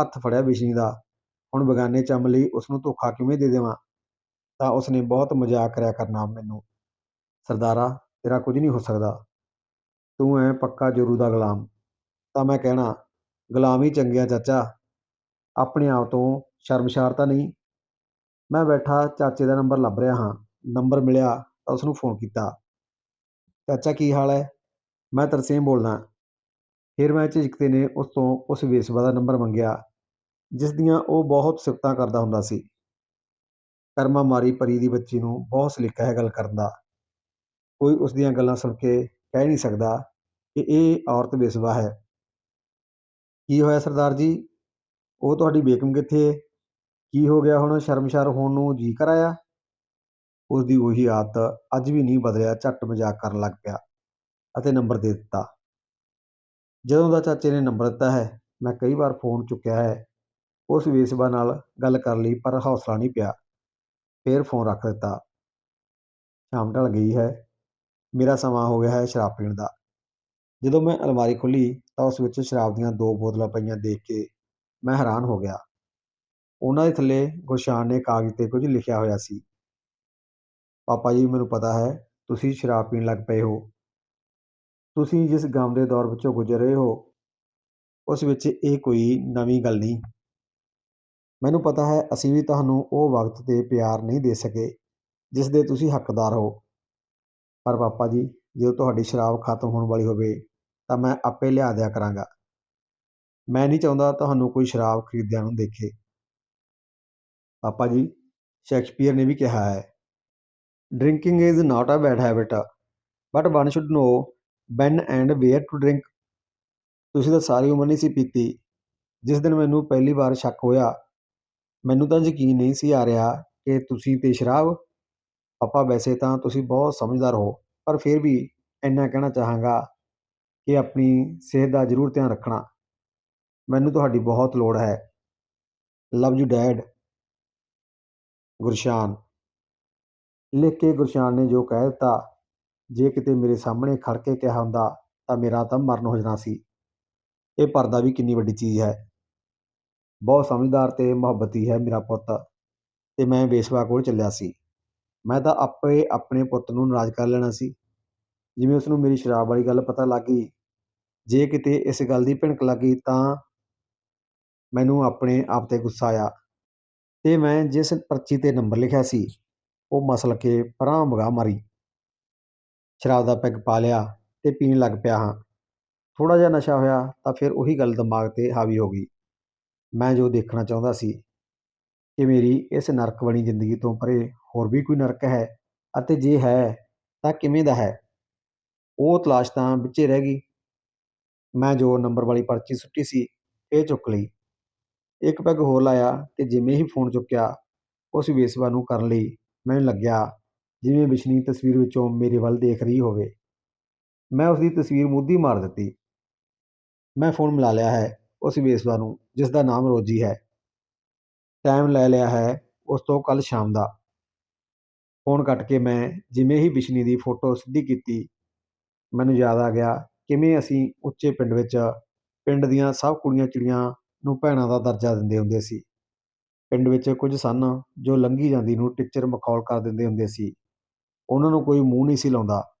ਹੱਥ ਫੜਿਆ ਵਿਸ਼ਨੀ ਦਾ। ਹੁਣ ਬਗਾਨੇ ਚੰਮ ਲਈ ਉਸਨੂੰ ਧੋਖਾ ਕਿਵੇਂ ਦੇ ਦੇਵਾਂ? ਤਾਂ ਉਸਨੇ ਬਹੁਤ ਮਜ਼ਾਕ ਕਰਿਆ ਕਰਨਾ ਮੈਨੂੰ। ਸਰਦਾਰਾ, ਤੇਰਾ ਕੁਝ ਨਹੀਂ ਹੋ ਸਕਦਾ। ਤੂੰ ਐ ਪੱਕਾ ਜਰੂ ਦਾ ਗੁਲਾਮ। ਤਾਂ ਮੈਂ ਕਹਿਣਾ, ਗੁਲਾਮ ਹੀ ਚੰਗਿਆ ਚਾਚਾ। ਆਪਣੇ ਆਪ ਤੋਂ ਸ਼ਰਮਸ਼ਾਰ ਤਾਂ ਨਹੀਂ। ਮੈਂ ਬੈਠਾ, ਚਾਚੇ ਦਾ ਨੰਬਰ ਲੱਭ ਰਿਹਾ ਹਾਂ। ਨੰਬਰ ਮਿਲਿਆ ਤਾਂ ਉਸਨੂੰ ਫੋਨ ਕੀਤਾ। ਚਾਚਾ, ਕੀ ਹਾਲ ਹੈ? ਮੈਂ ਤਰਸੇਮ ਬੋਲਦਾ ਫਿਰ ਮੈਂ ਝਿਜਕਦੇ ਨੇ ਉਸ ਤੋਂ ਉਸ ਵੇਸਵਾ ਦਾ ਨੰਬਰ ਮੰਗਿਆ, ਜਿਸ ਦੀਆਂ ਉਹ ਬਹੁਤ ਸਿਫਤਾਂ ਕਰਦਾ ਹੁੰਦਾ ਸੀ। ਕਰਮਾ ਮਾਰੀ ਪਰੀ ਦੀ ਬੱਚੀ ਨੂੰ ਬਹੁਤ ਸਲੀਕਾ ਹੈ ਗੱਲ ਕਰਨ ਦਾ। ਕੋਈ ਉਸ ਦੀਆਂ ਗੱਲਾਂ ਸੁਣ ਕੇ ਕਹਿ ਨਹੀਂ ਸਕਦਾ ਕਿ ਇਹ ਔਰਤ ਵੇਸਵਾ ਹੈ। ਕੀ ਹੋਇਆ ਸਰਦਾਰ ਜੀ? ਉਹ ਤੁਹਾਡੀ ਬੇਗਮ ਕਿੱਥੇ ਕੀ ਹੋ ਗਿਆ ਹੁਣ ਸ਼ਰਮਸ਼ਾਰ ਹੋਣ ਨੂੰ? ਜੀ ਕਰਾਇਆ ਉਸ ਦੀ ਉਹੀ ਆਦਤ ਅੱਜ ਵੀ ਨਹੀਂ ਬਦਲਿਆ, ਝੱਟ ਮਜ਼ਾਕ ਕਰਨ ਲੱਗ ਪਿਆ ਅਤੇ ਨੰਬਰ ਦੇ ਦਿੱਤਾ। ਜਦੋਂ ਦਾ ਚਾਚੇ ਨੇ ਨੰਬਰ ਦਿੱਤਾ ਹੈ, ਮੈਂ ਕਈ ਵਾਰ ਫੋਨ ਚੁੱਕਿਆ ਹੈ। ਉਸ ਵੇਸਬਾ ਨਾਲ ਗੱਲ ਕਰ ਲਈ ਪਰ ਹੌਸਲਾ ਨਹੀਂ ਪਿਆ। ਫੇਰ ਫੋਨ ਰੱਖ ਦਿੱਤਾ। ਸ਼ਾਮ ਢਲ ਗਈ ਹੈ। ਮੇਰਾ ਸਮਾਂ ਹੋ ਗਿਆ ਹੈ ਸ਼ਰਾਬ ਪੀਣ ਦਾ। ਜਦੋਂ ਮੈਂ ਅਲਮਾਰੀ ਖੋਲੀ ਤਾਂ ਉਸ ਵਿੱਚ ਸ਼ਰਾਬ ਦੀਆਂ ਦੋ ਬੋਤਲਾਂ ਪਈਆਂ ਦੇਖ ਕੇ ਮੈਂ ਹੈਰਾਨ ਹੋ ਗਿਆ। ਉਹਨਾਂ ਦੇ ਥੱਲੇ ਗੁਰਸ਼ਾਨ ਨੇ ਕਾਗਜ਼ ਤੇ ਕੁਝ ਲਿਖਿਆ ਹੋਇਆ ਸੀ। ਪਾਪਾ ਜੀ, ਮੈਨੂੰ ਪਤਾ ਹੈ, ਤੁਸੀਂ ਸ਼ਰਾਬ ਪੀਣ ਲੱਗ ਪਏ ਹੋ। ਤੁਸੀਂ ਜਿਸ ਗਮ ਦੇ ਦੌਰ ਵਿੱਚੋਂ ਗੁਜ਼ਰ ਰਹੇ ਹੋ, ਉਸ ਵਿੱਚ ਇਹ ਕੋਈ ਨਵੀਂ ਗੱਲ ਨਹੀਂ। ਮੈਨੂੰ ਪਤਾ ਹੈ, ਅਸੀਂ ਵੀ ਤੁਹਾਨੂੰ ਉਹ ਵਕਤ ਤੇ ਪਿਆਰ ਨਹੀਂ ਦੇ ਸਕੇ, ਜਿਸ ਦੇ ਤੁਸੀਂ ਹੱਕਦਾਰ ਹੋ। ਪਰ ਪਾਪਾ ਜੀ, ਜਦੋਂ ਤੁਹਾਡੀ ਸ਼ਰਾਬ ਖਤਮ ਹੋਣ ਵਾਲੀ ਹੋਵੇ ਤਾਂ ਮੈਂ ਆਪੇ ਲਿਆ ਦਿਆ ਕਰਾਂਗਾ। ਮੈਂ ਨਹੀਂ ਚਾਹੁੰਦਾ ਤੁਹਾਨੂੰ ਕੋਈ ਸ਼ਰਾਬ ਖਰੀਦਿਆਂ ਨੂੰ ਦੇਖੇ। ਪਾਪਾ ਜੀ, ਸ਼ੇਕਸਪੀਅਰ ਨੇ ਵੀ ਕਿਹਾ ਹੈ drinking is not a bad habit but one should know when and where to drink ਤੁਸੀਂ ਤਾਂ ਸਾਰੀ ਉਮਰ ਨਹੀਂ ਸੀ ਪੀਤੀ। ਜਿਸ ਦਿਨ ਮੈਨੂੰ ਪਹਿਲੀ ਵਾਰ ਸ਼ੱਕ ਹੋਇਆ, ਮੈਨੂੰ ਤਾਂ ਯਕੀਨ ਨਹੀਂ ਸੀ ਆ ਰਿਹਾ ਕਿ ਤੁਸੀਂ ਤੇ ਸ਼ਰਾਬ। ਪਾਪਾ, ਵੈਸੇ ਤਾਂ ਤੁਸੀਂ ਬਹੁਤ ਸਮਝਦਾਰ ਹੋ, ਪਰ ਫਿਰ ਵੀ ਇੰਨਾ ਕਹਿਣਾ ਚਾਹਾਂਗਾ ਕਿ ਆਪਣੀ ਸਿਹਤ ਦਾ ਜ਼ਰੂਰ ਧਿਆਨ ਰੱਖਣਾ। ਮੈਨੂੰ ਤੁਹਾਡੀ ਬਹੁਤ ਲੋੜ ਹੈ। Love you dad Gurshan. ਲਿਖ ਕੇ ਗੁਰਸ਼ਾਨ ਨੇ ਜੋ ਕਹਿ ਦਿੱਤਾ, ਜੇ ਕਿਤੇ ਮੇਰੇ ਸਾਹਮਣੇ ਖੜ ਕੇ ਕਿਹਾ ਹੁੰਦਾ, ਤਾਂ ਮੇਰਾ ਤਾਂ ਮਰਨ ਹੋ ਜਾਣਾ ਸੀ। ਇਹ ਪਰਦਾ ਵੀ ਕਿੰਨੀ ਵੱਡੀ ਚੀਜ਼ ਹੈ। ਬਹੁਤ ਸਮਝਦਾਰ ਤੇ ਮੁਹੱਬਤੀ ਹੈ ਮੇਰਾ ਪੁੱਤ, ਤੇ ਮੈਂ ਵੇਸ਼ਵਾ ਕੋਲ ਚੱਲਿਆ ਸੀ। ਮੈਂ ਤਾਂ ਆਪੇ ਆਪਣੇ ਪੁੱਤ ਨੂੰ ਨਾਰਾਜ਼ ਕਰ ਲੈਣਾ ਸੀ। ਜਿਵੇਂ ਉਸ ਨੂੰ ਮੇਰੀ ਸ਼ਰਾਬ ਵਾਲੀ ਗੱਲ ਪਤਾ ਲੱਗ ਗਈ ਜੇ ਕਿਤੇ ਇਸ ਗੱਲ ਦੀ ਭਿਣਕ ਲੱਗ ਗਈ ਤਾਂ ਮੈਨੂੰ ਆਪਣੇ ਆਪ ਤੇ ਗੁੱਸਾ ਆਇਆ ਅਤੇ ਮੈਂ ਜਿਸ ਪਰਚੀ ਤੇ ਨੰਬਰ ਲਿਖਿਆ ਸੀ, ਉਹ ਮਸਲ ਕੇ ਪਰਾਂ ਵਗਾ ਮਾਰੀ। ਸ਼ਰਾਬ ਦਾ ਪੈੱਗ ਪਾ ਲਿਆ ਅਤੇ ਪੀਣ ਲੱਗ ਪਿਆ ਹਾਂ। ਥੋੜ੍ਹਾ ਜਿਹਾ ਨਸ਼ਾ ਹੋਇਆ ਤਾਂ ਫਿਰ ਉਹੀ ਗੱਲ ਦਿਮਾਗ ਤੇ ਹਾਵੀ ਹੋ ਗਈ। ਮੈਂ ਜੋ ਦੇਖਣਾ ਚਾਹੁੰਦਾ ਸੀ ਕਿ ਮੇਰੀ ਇਸ ਨਰਕ ਬਣੀ ਜ਼ਿੰਦਗੀ ਤੋਂ ਪਰੇ ਹੋਰ ਵੀ ਕੋਈ ਨਰਕ ਹੈ ਅਤੇ ਜੇ ਹੈ ਤਾਂ ਕਿਵੇਂ ਦਾ ਹੈ? ਉਹ ਤਲਾਸ਼ ਤਾਂ ਵਿੱਚੇ ਰਹਿ ਗਈ। ਮੈਂ ਜੋ ਨੰਬਰ ਵਾਲੀ ਪਰਚੀ ਸੁੱਟੀ ਸੀ, ਇਹ ਚੁੱਕ ਲਈ। ਇੱਕ ਪੈਗ ਹੋਰ ਲਾਇਆ ਅਤੇ ਜਿਵੇਂ ਹੀ ਫੋਨ ਚੁੱਕਿਆ, ਉਸ ਵੇਸਵਾ ਨੂੰ ਕਰਨ ਲਈ ਮੈਨੂੰ ਲੱਗਿਆ ਜਿਵੇਂ ਵਿਸ਼ਨੀ ਤਸਵੀਰ ਵਿੱਚੋਂ ਮੇਰੇ ਵੱਲ ਦੇਖ ਰਹੀ ਹੋਵੇ। ਮੈਂ ਉਸ ਦੀ ਤਸਵੀਰ ਮੁੱਦੀ ਮਾਰ ਦਿੱਤੀ। ਮੈਂ ਫੋਨ ਮਿਲਾ ਲਿਆ ਹੈ ਉਸ ਵੇਸਵਾ ਨੂੰ, ਜਿਸ ਦਾ ਨਾਮ ਰੋਜੀ ਹੈ। ਟਾਈਮ ਲੈ ਲਿਆ ਹੈ ਉਸ ਤੋਂ ਕੱਲ ਸ਼ਾਮ ਦਾ। ਫੋਨ ਕੱਟ ਕੇ ਮੈਂ ਜਿਵੇਂ ਹੀ ਵਿਸ਼ਨੀ ਦੀ ਫੋਟੋ ਸਿੱਧੀ ਕੀਤੀ, ਮੈਨੂੰ ਯਾਦ ਆ ਗਿਆ ਕਿਵੇਂ ਅਸੀਂ ਉੱਚੇ ਪਿੰਡ ਵਿੱਚ ਪਿੰਡ ਦੀਆਂ ਸਭ ਕੁੜੀਆਂ ਚਿੜੀਆਂ ਨੂੰ ਭੈਣਾਂ ਦਾ ਦਰਜਾ ਦਿੰਦੇ ਹੁੰਦੇ ਸੀ। ਪਿੰਡ ਵਿੱਚ ਕੁਝ ਸਨ ਜੋ ਲੰਘੀ ਜਾਂਦੀ ਨੂੰ ਟੀਚਰ ਮਖੌਲ ਕਰ ਦਿੰਦੇ ਹੁੰਦੇ ਸੀ। ਉਹਨਾਂ ਨੂੰ ਕੋਈ ਮੂੰਹ ਨਹੀਂ ਸੀ ਲਾਉਂਦਾ।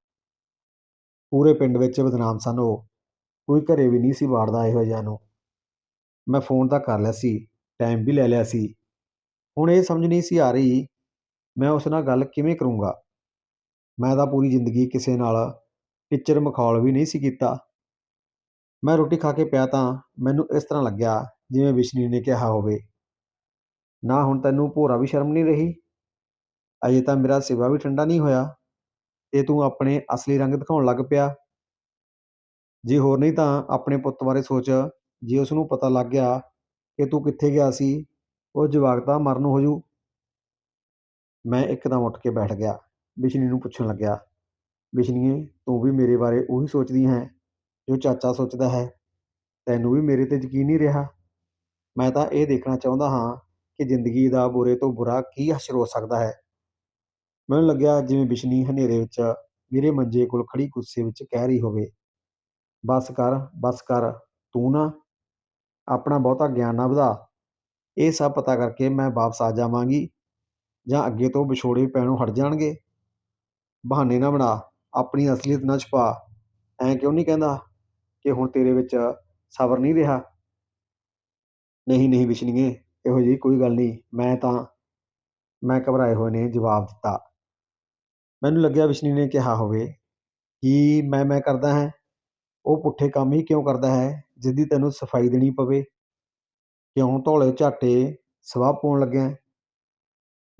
ਪੂਰੇ ਪਿੰਡ ਵਿੱਚ ਬਦਨਾਮ ਸਨ ਉਹ। ਕੋਈ ਘਰੇ ਵੀ ਨਹੀਂ ਸੀ ਵਾੜਦਾ ਇਹੋ ਜਿਹਾ ਨੂੰ। ਮੈਂ ਫੋਨ ਤਾਂ ਕਰ ਲਿਆ ਸੀ ਟਾਈਮ ਵੀ ਲੈ ਲਿਆ ਸੀ। ਹੁਣ ਇਹ ਸਮਝ ਨਹੀਂ ਸੀ ਆ ਰਹੀ, ਮੈਂ ਉਸ ਨਾਲ ਗੱਲ ਕਿਵੇਂ ਕਰੂੰਗਾ? ਮੈਂ ਤਾਂ ਪੂਰੀ ਜ਼ਿੰਦਗੀ ਕਿਸੇ ਨਾਲ ਟੀਚਰ ਮਖੌਲ ਵੀ ਨਹੀਂ ਸੀ ਕੀਤਾ। ਮੈਂ ਰੋਟੀ ਖਾ ਕੇ ਪਿਆ ਤਾਂ ਮੈਨੂੰ ਇਸ ਤਰ੍ਹਾਂ ਲੱਗਿਆ ਜਿਵੇਂ ਵਿਸ਼ਨੀ ਨੇ ਕਿਹਾ ਹੋਵੇ। ਨਾ ਹੁਣ ਤੈਨੂੰ ਭੋਰਾ ਵੀ ਸ਼ਰਮ ਨਹੀਂ ਰਹੀ? ਅਜੇ ਤਾਂ ਮੇਰਾ ਸਿਵਾ ਵੀ ਠੰਡਾ ਨਹੀਂ ਹੋਇਆ। ਤੇ ਤੂੰ ਆਪਣੇ ਅਸਲੀ ਰੰਗ ਦਿਖਾਉਣ ਲੱਗ ਪਿਆ। ਜੇ ਹੋਰ ਨਹੀਂ ਤਾਂ ਆਪਣੇ ਪੁੱਤ ਬਾਰੇ ਸੋਚ। ਜੇ ਉਸ ਨੂੰ ਪਤਾ ਲੱਗ ਗਿਆ ਕਿ ਤੂੰ ਕਿੱਥੇ ਗਿਆ ਸੀ, ਉਹ ਜਵਾਕ ਤਾਂ ਮਰਨ ਹੋ ਜੂ। ਮੈਂ ਇੱਕਦਮ ਉੱਠ ਕੇ ਬੈਠ ਗਿਆ। ਵਿਸ਼ਨੀ ਨੂੰ ਪੁੱਛਣ ਲੱਗਿਆ। ਵਿਸ਼ਨੀਏ ਤੂੰ ਵੀ ਮੇਰੇ ਬਾਰੇ ਉਹੀ ਸੋਚਦੀ ਹੈ, ਜੋ ਚਾਚਾ ਸੋਚਦਾ ਹੈ। ਤੈਨੂੰ ਵੀ ਮੇਰੇ ਤੇ ਯਕੀਨ ਨਹੀਂ ਰਿਹਾ। ਮੈਂ ਤਾਂ ਇਹ ਦੇਖਣਾ ਚਾਹੁੰਦਾ ਹਾਂ ਕਿ ਜ਼ਿੰਦਗੀ ਦਾ ਬੁਰੇ ਤੋਂ ਬੁਰਾ ਕੀ ਹਸ਼ਰ ਹੋ ਸਕਦਾ ਹੈ। ਮੈਨੂੰ ਲੱਗਿਆ ਜਿਵੇਂ ਬਿਸ਼ਨੀ ਹਨੇਰੇ ਵਿੱਚ, ਮੇਰੇ ਮੰਜੇ ਕੋਲ ਖੜੀ ਗੁੱਸੇ ਵਿੱਚ ਕਹਿ ਰਹੀ ਹੋਵੇ, ਬਸ ਕਰ ਬਸ ਕਰ, ਤੂੰ ਨਾ ਆਪਣਾ ਬਹੁਤਾ ਗਿਆਨ ਨਾ ਵਧਾ। ਇਹ ਸਭ ਪਤਾ ਕਰਕੇ ਮੈਂ ਵਾਪਸ ਆ ਜਾਵਾਂਗੀ ਜਾਂ ਅੱਗੇ ਤੋਂ ਵਿਛੋੜੇ ਪੈਣੋਂ ਹਟ ਜਾਣਗੇ। ਬਹਾਨੇ ਨਾ ਬਣਾ। ਆਪਣੀ ਅਸਲੀਅਤ ਨਾ ਛੁਪਾ। ਐਂ ਕਿਉਂ ਨਹੀਂ ਕਹਿੰਦਾ ਕਿ ਹੁਣ ਤੇਰੇ ਵਿੱਚ ਸਬਰ ਨਹੀਂ ਰਿਹਾ? ਨਹੀਂ ਨਹੀਂ ਵਿਸ਼ਨੀਏ ਇਹੋ ਜਿਹੀ ਕੋਈ ਗੱਲ ਨਹੀਂ। ਮੈਂ ਤਾਂ, ਮੈਂ ਘਬਰਾਏ ਹੋਏ ਨੇ ਜਵਾਬ ਦਿੱਤਾ। ਮੈਨੂੰ ਲੱਗਿਆ ਵਿਸ਼ਨੀ ਨੇ ਕਿਹਾ ਹੋਵੇ ਕਿ ਮੈਂ ਮੈਂ ਕਰਦਾ ਹੈ। ਉਹ ਪੁੱਠੇ ਕੰਮ ਹੀ ਕਿਉਂ ਕਰਦਾ ਹੈ, ਜਿੱਦੀ ਤੈਨੂੰ ਸਫ਼ਾਈ ਦੇਣੀ ਪਵੇ? ਕਿਉਂ ਧੌਲੇ ਝਾਟੇ ਸਵਾਹ ਪਾਉਣ ਲੱਗਿਆ?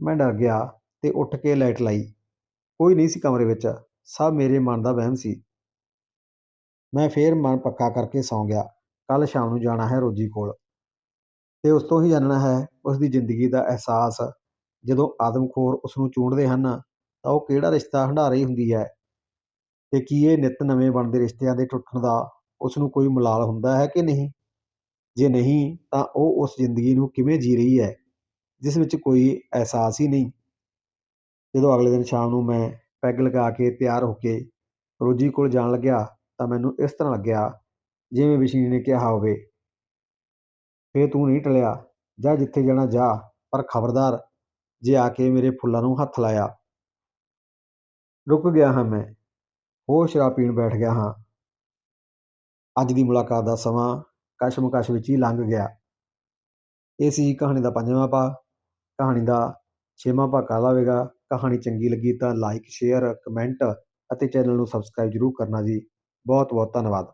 ਮੈਂ ਡਰ ਗਿਆ ਤੇ ਉੱਠ ਕੇ ਲਾਈਟ ਲਾਈ। ਕੋਈ ਨਹੀਂ ਸੀ ਕਮਰੇ ਵਿੱਚ। ਸਭ ਮੇਰੇ ਮਨ ਦਾ ਵਹਿਮ ਸੀ। ਮੈਂ ਫੇਰ ਮਨ ਪੱਕਾ ਕਰਕੇ ਸੌਂ ਗਿਆ। ਕੱਲ ਸ਼ਾਮ ਨੂੰ ਜਾਣਾ ਹੈ ਰੋਜੀ ਕੋਲ। ਤੇ ਉਸ ਤੋਂ ਹੀ ਜਾਣਨਾ ਹੈ, ਉਸ ਦੀ ਜ਼ਿੰਦਗੀ ਦਾ ਅਹਿਸਾਸ। ਜਦੋਂ ਆਦਮਖੋਰ ਉਸ ਨੂੰ ਚੂੰਡਦੇ ਹਨ, ਤਾਂ ਉਹ ਕਿਹੜਾ ਰਿਸ਼ਤਾ ਹੰਢਾ ਰਹੀ ਹੁੰਦੀ ਹੈ? ਤੇ ਕੀ ਇਹ ਨਿਤ ਨਵੇਂ ਬਣਦੇ ਰਿਸ਼ਤਿਆਂ ਦੇ ਟੁੱਟਣ ਦਾ ਉਸ ਨੂੰ ਕੋਈ ਮਲਾਲ ਹੁੰਦਾ ਹੈ ਕਿ ਨਹੀਂ? ਜੇ ਨਹੀਂ, ਤਾਂ ਉਹ ਉਸ ਜ਼ਿੰਦਗੀ ਨੂੰ ਕਿਵੇਂ ਜੀ ਰਹੀ ਹੈ? ਜਿਸ ਵਿੱਚ ਕੋਈ ਅਹਿਸਾਸ ਹੀ ਨਹੀਂ। ਜਦੋਂ ਅਗਲੇ ਦਿਨ ਸ਼ਾਮ ਨੂੰ ਮੈਂ ਪੈੱਗ ਲਗਾ ਕੇ ਤਿਆਰ ਹੋ ਕੇ ਰੋਜੀ ਕੋਲ ਜਾਣ ਲੱਗਿਆ ਤਾਂ ਮੈਨੂੰ ਇਸ ਤਰ੍ਹਾਂ ਲੱਗਿਆ ਜਿਵੇਂ ਵਿਸ਼ਨੀ ਨੇ ਕਿਹਾ ਹੋਵੇ। ਫੇਰ ਤੂੰ ਨਹੀਂ ਟਲਿਆ, ਜਾ ਜਿੱਥੇ ਜਾਣਾ ਜਾ, ਪਰ ਖਬਰਦਾਰ, ਜੇ ਆ ਕੇ ਮੇਰੇ ਫੁੱਲਾਂ ਨੂੰ ਹੱਥ ਲਾਇਆ। ਰੁਕ ਗਿਆ ਹਾਂ ਮੈਂ, ਹੋਰ ਸ਼ਰਾਬ ਪੀਣ ਬੈਠ ਗਿਆ ਹਾਂ। ਅੱਜ ਦੀ ਮੁਲਾਕਾਤ ਦਾ ਸਮਾਂ ਕਸ਼ਮਕਸ਼ ਵਿੱਚ ਹੀ ਲੰਘ ਗਿਆ। ਇਹ ਸੀ ਕਹਾਣੀ ਦਾ ਪੰਜਵਾਂ ਪਾ ਕਹਾਣੀ ਦਾ ਛੇਵਾਂ ਪਾ ਕਾਲਾ ਹੋਵੇਗਾ ਕਹਾਣੀ ਚੰਗੀ ਲੱਗੀ ਤਾਂ ਲਾਈਕ ਸ਼ੇਅਰ ਕਮੈਂਟ ਅਤੇ ਚੈਨਲ ਨੂੰ ਸਬਸਕ੍ਰਾਈਬ ਜ਼ਰੂਰ ਕਰਨਾ ਜੀ। ਬਹੁਤ ਬਹੁਤ ਧੰਨਵਾਦ।